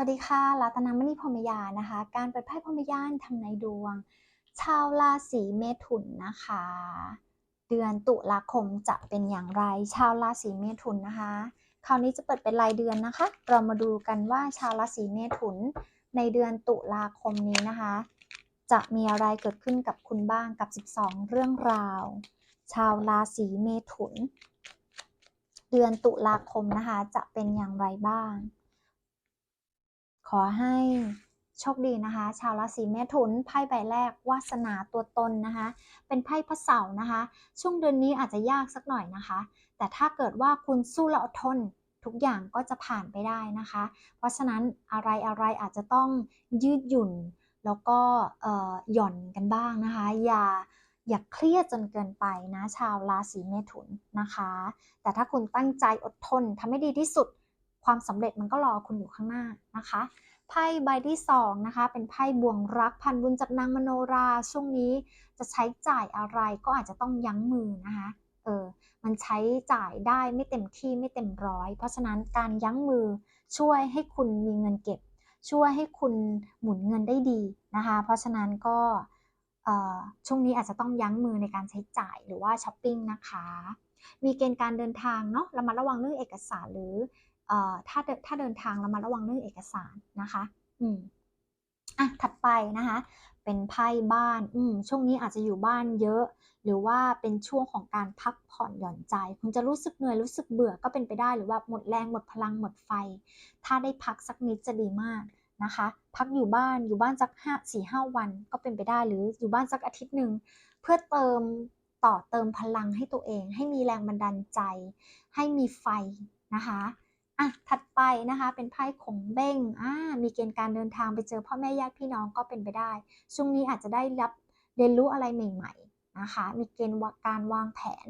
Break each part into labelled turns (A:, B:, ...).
A: สวัสดีค่ะรัตนมณีพรมยานะคะ การเปิดไพ่พรมยานทำนายดวง ชาวราศีเมถุนนะคะ เดือนตุลาคมจะเป็นอย่างไร ชาวราศีเมถุนนะคะ คราวนี้จะเปิดเป็นรายเดือนนะคะ เรามาดูกันว่าชาวราศีเมถุน ในเดือนตุลาคมนี้นะคะ จะมีอะไรเกิดขึ้นกับคุณบ้างกับ 12 เรื่องราว ชาวราศีเมถุน เดือนตุลาคมนะคะจะเป็นอย่างไรบ้าง ขอให้โชคดีนะคะ ชาวราศีเมถุนไพ่ใบแรกวาสนาตัวตนนะคะ เป็นไพ่พระเสาร์นะคะ ช่วงเดือนนี้อาจจะยากสักหน่อยนะคะ แต่ถ้าเกิดว่าคุณสู้และอดทนทุกอย่างก็จะผ่านไปได้นะคะ เพราะฉะนั้นอะไรอะไรอาจจะต้องยืดหยุ่น แล้วก็หย่อนกันบ้างนะคะ อย่าอย่าเครียดจนเกินไปนะ ชาวราศีเมถุนนะคะ แต่ถ้าคุณตั้งใจอดทนทำให้ดีที่สุด ความสำเร็จมันก็รอคุณอยู่ข้างหน้านะคะไพ่ใบที่สองนะคะเป็นไพ่บ่วงรักพันบุญจากนางมโนราช่วงนี้จะใช้จ่ายอะไรก็อาจจะต้องยั้งมือนะคะเออมันใช้จ่ายได้ไม่เต็มที่ไม่เต็มร้อย เพราะฉะนั้นการยั้งมือช่วยให้คุณมีเงินเก็บ ช่วยให้คุณหมุนเงินได้ดีนะคะ เพราะฉะนั้นก็ช่วงนี้อาจจะต้องยั้งมือในการใช้จ่ายหรือว่าช้อปปิ้งนะคะ มีเกณฑ์การเดินทางเนาะระมัดระวังเรื่องเอกสารหรือ ถ้าถ้าเดินทางเรามาระวังเรื่องเอกสารนะคะอืมอะถัดไปนะคะ เป็นไพ่บ้านอืมช่วงนี้อาจจะอยู่บ้านเยอะ หรือว่าเป็นช่วงของการพักผ่อนหย่อนใจ คุณจะรู้สึกเหนื่อยรู้สึกเบื่อก็เป็นไปได้หรือว่าหมดแรงหมดพลังหมดไฟ ถ้าได้พักสักนิดจะดีมากนะคะ พักอยู่บ้านอยู่บ้านสักห้าสี่ห้าวันก็เป็นไปได้หรืออยู่บ้านสักอาทิตย์หนึ่งเพื่อเติมต่อเติมพลังให้ตัวเอง ให้มีแรงบันดาลใจ ให้มีไฟนะคะ อะถัดไปนะคะเป็นไพ่ขงเบ้งอ่ามีเกณฑ์การเดินทางไปเจอพ่อแม่ญาติพี่น้องก็เป็นไปได้ ช่วงนี้อาจจะได้รับเรียนรู้อะไรใหม่ๆนะคะ มีเกณฑ์การวางแผน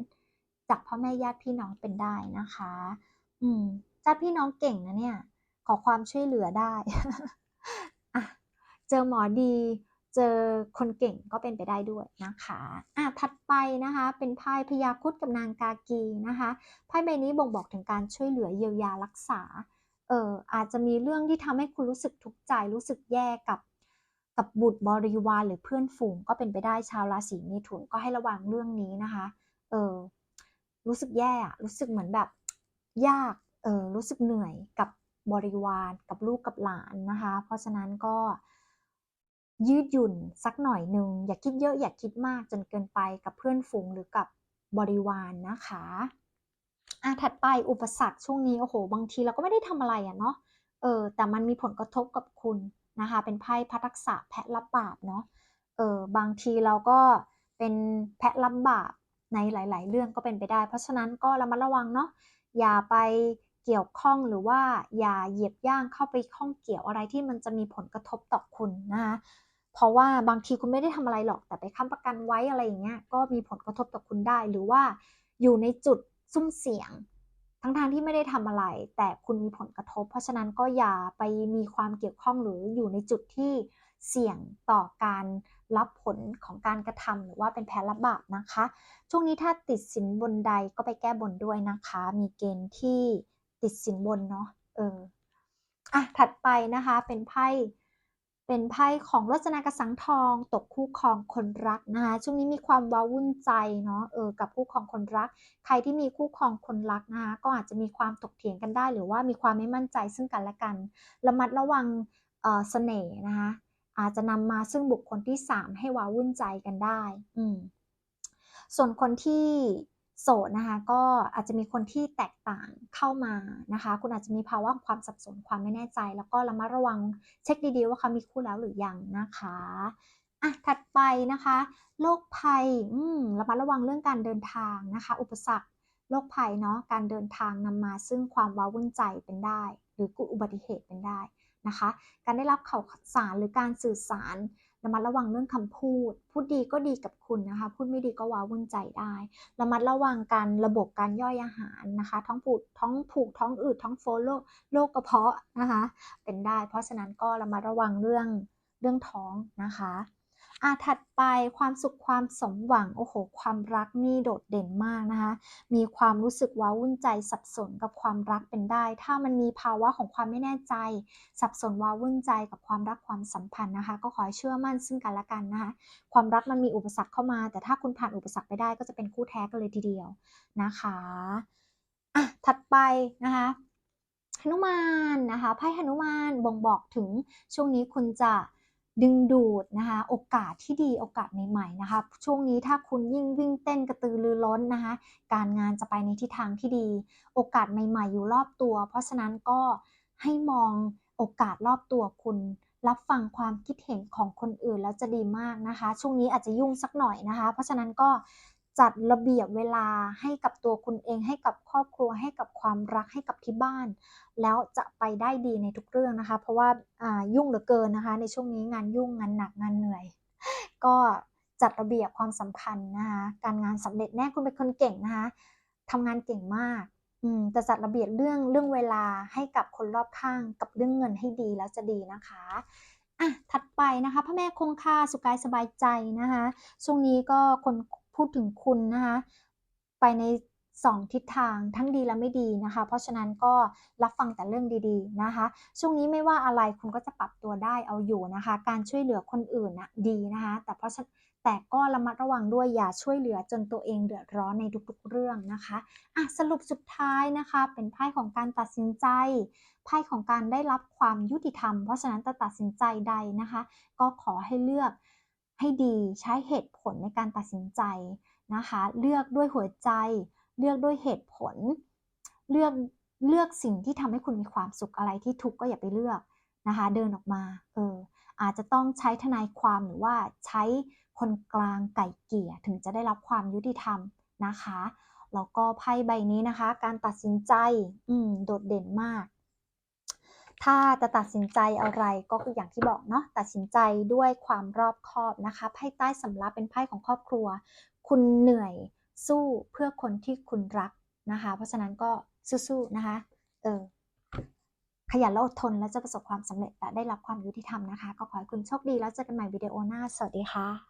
A: จากพ่อแม่ญาติพี่น้องเป็นได้นะคะ อืมญาติพี่น้องเก่งนะเนี่ย ขอความช่วยเหลือได้อะเจอหมอดี เจอคนเก่งก็เป็นไปได้ด้วยนะคะอะถัดไปนะคะเป็นไพ่พยาคุดกับนางกากีนะคะไพ่ใบนี้บ่งบอกถึงการช่วยเหลือเยียวยารักษาเอออาจจะมีเรื่องที่ทำให้คุณรู้สึกทุกข์ใจรู้สึกแย่กับกับบุตรบริวารหรือเพื่อนฝูงก็เป็นไปได้ชาวราศีเมถุนก็ให้ระวังเรื่องนี้นะคะเออรู้สึกแย่รู้สึกเหมือนแบบยากเออรู้สึกเหนื่อยกับบริวารกับลูกกับหลานนะคะ เพราะฉะนั้นก็ ยืดหยุ่นสักหน่อยหนึ่งอย่าคิดเยอะอย่าคิดมากจนเกินไปกับเพื่อนฝูงหรือกับบริวารนนะคะอะถัดไปอุปสรรคช่วงนี้โอ้โห บางทีเราก็ไม่ได้ทำอะไรอะเนาะเออแต่มันมีผลกระทบกับคุณนะคะ เป็นไพ่พัทักษะแพะรับบาปเนาะเออบางทีเราก็เป็นแพะรับบาปในหลาย ๆ เรื่องก็เป็นไปได้ เพราะฉะนั้นก็ระมัดระวังเนาะอย่าไปเกี่ยวข้องหรือว่าอย่าเหยียบย่างเข้าไปข้องเกี่ยวอะไรที่มันจะมีผลกระทบต่อคุณนะคะ เพราะว่าบางทีคุณไม่ได้ทำอะไรหรอกแต่ไปค้ำประกันไว้อะไรอย่างเงี้ยก็มีผลกระทบต่อคุณได้ หรือว่าอยู่ในจุดซุ่มเสี่ยง ทั้งทางที่ไม่ได้ทำอะไร แต่คุณมีผลกระทบ เพราะฉะนั้นก็อย่าไปมีความเกี่ยวข้องหรืออยู่ในจุดที่เสี่ยงต่อการรับผลของการกระทำหรือว่าเป็นแพ้รับบาปนะคะ ช่วงนี้ถ้าติดสินบนใดก็ไปแก้บนด้วยนะคะ มีเกณฑ์ที่ติดสินบนเนาะเอออะถัดไปนะคะเป็นไพ่ เป็นไพ่ของรจนากระสังทอง ตกคู่ครองคนรักนะคะช่วงนี้มีความว้าวุ่นใจเนาะเออกับคู่ครองคนรัก ใครที่มีคู่ครองคนรักนะคะก็อาจจะมีความตกเถียงกันได้ หรือว่ามีความไม่มั่นใจซึ่งกันและกัน ระมัดระวังเออเสน่ห์นะคะอาจจะนำมาซึ่งบุคคลที่ 3 ให้ว้าวุ่นใจกันได้อืมส่วนคนที่ โสดนะคะก็อาจจะมีคนที่แตกต่างเข้ามานะคะ คุณอาจจะมีภาวะความสับสนความไม่แน่ใจ แล้วก็ระมัดระวังเช็คดีๆว่าเขามีคู่แล้วหรือยังนะคะอะถัดไปนะคะโรคภัยอืมระมัดระวังเรื่องการเดินทางนะคะ อุปสรรคโรคภัยเนาะการเดินทางนำมาซึ่งความว้าวุ่นใจเป็นได้ หรืออุบัติเหตุเป็นได้นะคะ การได้รับข่าวสารหรือการสื่อสาร ระมัดระวังเรื่องคำพูด พูดดีก็ดีกับคุณนะคะ พูดไม่ดีก็ว้าวุ่นใจได้ ระมัดระวังการระบบการย่อยอาหารนะคะ ท้องผูกท้องผูกท้องอืดท้องโฟโลโรคกระเพาะนะคะ เป็นได้ เพราะฉะนั้นก็ระมัดระวังเรื่องเรื่องท้องนะคะ อะถัดไปความสุขความสมหวังโอ้โห ความรักนี่โดดเด่นมากนะคะ มีความรู้สึกว้าวุ่นใจสับสนกับความรักเป็นได้ ถ้ามันมีภาวะของความไม่แน่ใจ สับสนว้าวุ่นใจกับความรักความสัมพันธ์นะคะ ก็ขอให้เชื่อมั่นซึ่งกันและกันนะคะ ความรักมันมีอุปสรรคเข้ามา แต่ถ้าคุณผ่านอุปสรรคไปได้ก็จะเป็นคู่แท้กันเลยทีเดียวนะคะอะถัดไปนะคะหนุมานนะคะไพ่หนุมานบ่งบอกถึงช่วงนี้คุณจะ ดึงดูดนะคะโอกาสที่ดีโอกาสใหม่ๆนะคะช่วงนี้ถ้าคุณยิ่งวิ่งเต้นกระตือรือร้นนะคะการงานจะไปในทิศทางที่ดี โอกาสใหม่ ๆ อยู่รอบตัว เพราะฉะนั้นก็ให้มองโอกาสรอบตัวคุณรับฟังความคิดเห็นของคนอื่นแล้วจะดีมากนะคะ ช่วงนี้อาจจะยุ่งสักหน่อยนะคะ เพราะฉะนั้นก็ จัดระเบียบเวลาให้กับตัวคุณเองให้กับครอบครัวให้กับความรักให้กับที่บ้าน แล้วจะไปได้ดีในทุกเรื่องนะคะ เพราะว่าายุ่งเหลือเกินนะคะ ในช่วงนี้งานยุ่งงานหนักงานเหนื่อย ก็จัดระเบียบความสัมพันธ์นะคะการงานสำเร็จแน่คุณเป็นคนเก่งนะคะทำงานเก่งมากอืมแต่จัดระเบียบเรื่องเรื่องเวลาให้กับคนรอบข้างกับเรื่องเงินให้ดีแล้วจะดีนะคะอะถัดไปนะคะพระแม่คงคาสุขกายสบายใจนะคะช่วงนี้ก็คน พูดถึงคุณนะคะไปในสองทิศทางทั้งดีและไม่ดีนะคะ เพราะฉะนั้นก็รับฟังแต่เรื่องดีๆนะคะ ช่วงนี้ไม่ว่าอะไรคุณก็จะปรับตัวได้เอาอยู่นะคะ การช่วยเหลือคนอื่นนะดีนะคะ แต่เพราะฉะแต่ก็ระมัดระวังด้วยอย่าช่วยเหลือจนตัวเองเดือดร้อนในทุกๆเรื่องนะคะอะสรุปสุดท้ายนะคะ เป็นไพ่ของการตัดสินใจไพ่ของการได้รับความยุติธรรม เพราะฉะนั้นจะตัดสินใจใดนะคะ ก็ขอให้เลือก ให้ดีใช้เหตุผลในการตัดสินใจนะคะ เลือกด้วยหัวใจ เลือกด้วยเหตุผล เลือกเลือกสิ่งที่ทำให้คุณมีความสุขอะไรที่ทุกข์ก็อย่าไปเลือกนะคะ เดินออกมาเอออาจจะต้องใช้ทนายความหรือว่าใช้คนกลางไก่เกี่ยถึงจะได้รับความยุติธรรมนะคะแล้วก็ไพ่ใบนี้นะคะ การตัดสินใจอืมโดดเด่นมาก ถ้าจะตัดสินใจอะไรก็คืออย่างที่บอกเนาะตัดสินใจด้วยความรอบคอบนะคะไพ่ใต้สำรับเป็นไพ่ของครอบครัว คุณเหนื่อยสู้เพื่อคนที่คุณรักนะคะ เพราะฉะนั้นก็สู้ๆนะคะเออขยันและอดทนแล้วจะประสบความสำเร็จและได้รับความยุติธรรมนะคะ ก็ขอให้คุณโชคดีแล้วเจอกันใหม่วิดีโอหน้า สวัสดีค่ะ